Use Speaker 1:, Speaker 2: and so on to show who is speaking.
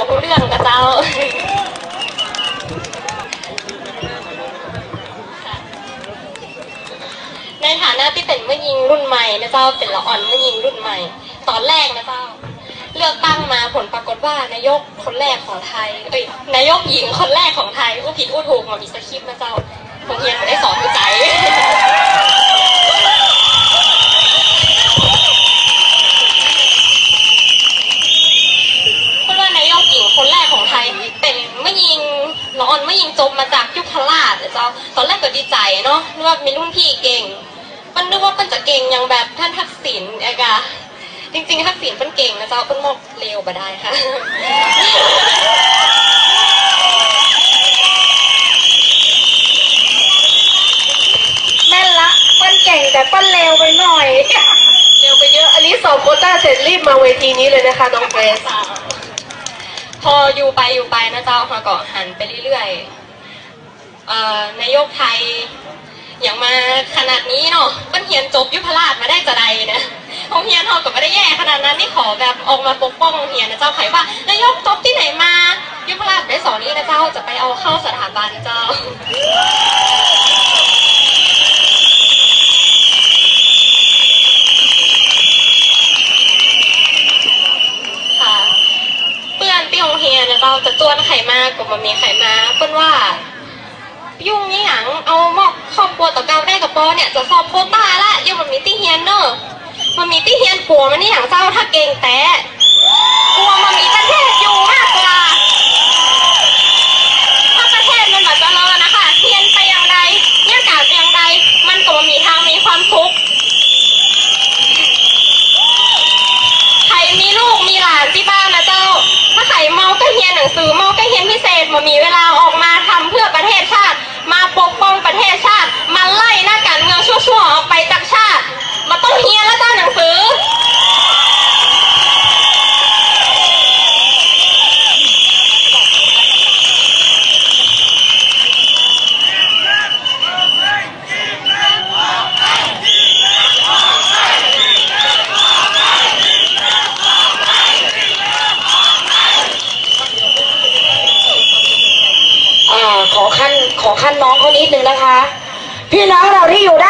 Speaker 1: บอกเรื่องกับเจ้าในฐานะที่เป็นเมื่อยิงรุ่นใหม่นะเจ้าเป็นละอ่อนเมื่อยิงรุ่นใหม่ ตอนแรกนะเจ้า เลือกตั้งมาผลปรากฏว่านายกคนแรกของไทยเอ้ยนายกหญิงคนแรกของไทยอู้ผิดอู้ถูกมามีสคริปต์นะเจ้าผมเรียนมาได้สอนหัวใจ เพราะว่านายกหญิงคนแรกของไทย เป็นเมื่อยิงละออนเมื่อยิง จบมาจากยุคราชนะเจ้า ตอนแรกก็ดีใจเนาะนึกว่ามีรุ่นพี่เก่ง มันนึกว่ามันจะเก่งอย่างแบบท่านทักษิณเอกะจริงๆทักษิณเป็นเก่งนะเจ้าเป็นมอกเลวมาได้ค่ะ
Speaker 2: แม่นละเปั้นเก่งแต่เปั้นเลวไปหน่อย
Speaker 3: เร็วไปเยอะ อันนี้สอบโควต้าเสร็จรีบมาเวทีนี้เลยนะคะน้องเกร
Speaker 1: ซพออยู่ไปอยู่ไปนะเจ้าค่ะก็หันไปเรื่อยๆเอ่อ นายกไทยอย่างมาขนาดนี้เนาะมันเฮียนจบยุพราชมาได้จะใดนะโรงเรียนเขาก็ไม่ได้แย่ขนาดนั้นนี่ขอแบบออกมาปกป้องโรงเรียนนะเจ้าใครว่านายกจบที่ไหนมา ยุพราชได้สอนนี้นะเจ้าจะไปเอาเข้าสถาบันเจ้าค่ะเพื่อนที่โรงเรียนนะเจ้าจะจวนไข่มากกับมันมีไข่มาเปิ้นว่า ยุ่งนี่หยังเอาหมอกครอบครัวต่อเกาได้กับปอเนี่ยจะสอบโคต้าละยังมันมีตี้เฮียนเนอะมันมีตี้เฮียนปัวมันนี่หยังเศร้าถ้าเก่งแต่กลัวมันมีประเทศอยู่มากกว่าถ้าประเทศมันแบบเจริญนะคะเฮียนไปอย่างใดเนี่ยกาบอย่างใดมันก็มีทางมีความทุกข์ใครมีลูกมีหลานที่บ้านนะเจ้า ถ้าใครเมาก็เฮียนหนังสือเมาก็เฮียนพิเศษมันมีเว
Speaker 2: นิดหนึ่งนะคะ พี่น้องเราที่อยู่ด้